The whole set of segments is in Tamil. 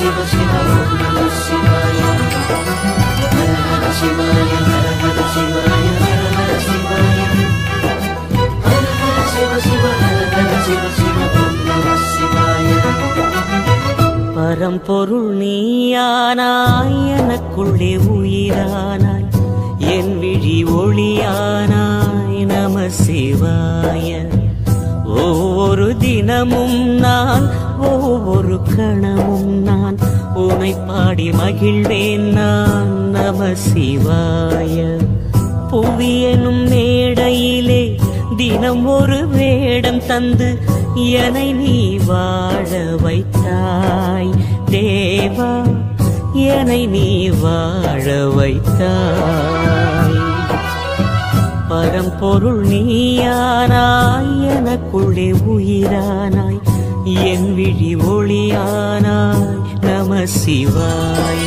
சிவ சிவ ஓம் நம சிவாய ஹர ஹர சிவாய ஹர ஹர சிவாய ஹர ஹர சிவாய ஹர ஹர சிவ சிவ ஹர ஹர சிவ சிவ ஓம் நம சிவாய பரம்பொருள் நீயானாய் எனக்குள்ளே உயிரானாய் என் விழி ஒளியானாய் நம சிவாய ஒவ்வொரு தினமும் நான் ஒவ்வொரு கணமும் நான் உனை பாடி மகிழ்வேன் நான். நம சிவாய. புவியனும் மேடையிலே தினம் ஒரு வேடம் தந்து என்னை நீ வாழ வைத்தாய். தேவா என்னை நீ வாழ வைத்தாய். பரம்பொருள் நீயானாய் எனக்குள்ளே உயிரானாய் என் விழி ஒளியானாய் நம சிவாய.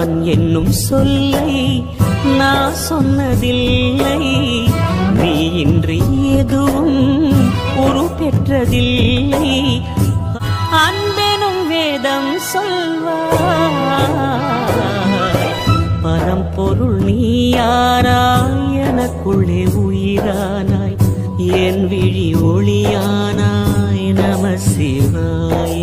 நான் என்னும் சொல்லை நான் சொன்னதில்லை. நீ இன்றி எதுவும் உரு பெற்றதில்லை. அன்பெனும் வேதம் சொல்வாய் பரம்பொருள் நீயானாய் எனக்குள்ளே உயிரானாய் என் விழி ஒளியானாய் நம சிவாய.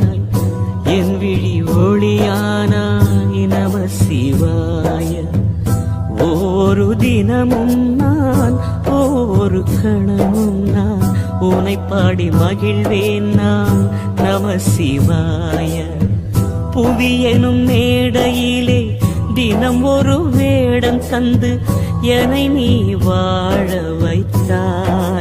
தினமும் நான் ஒவ்வொரு கணமும் நான் உனை பாடி மகிழ்வேன் நான். நம சிவாய. புவியனும் மேடையிலே தினம் ஒரு வேடம் தந்து என்னை என்னை நீ வாழ வைத்தாய்.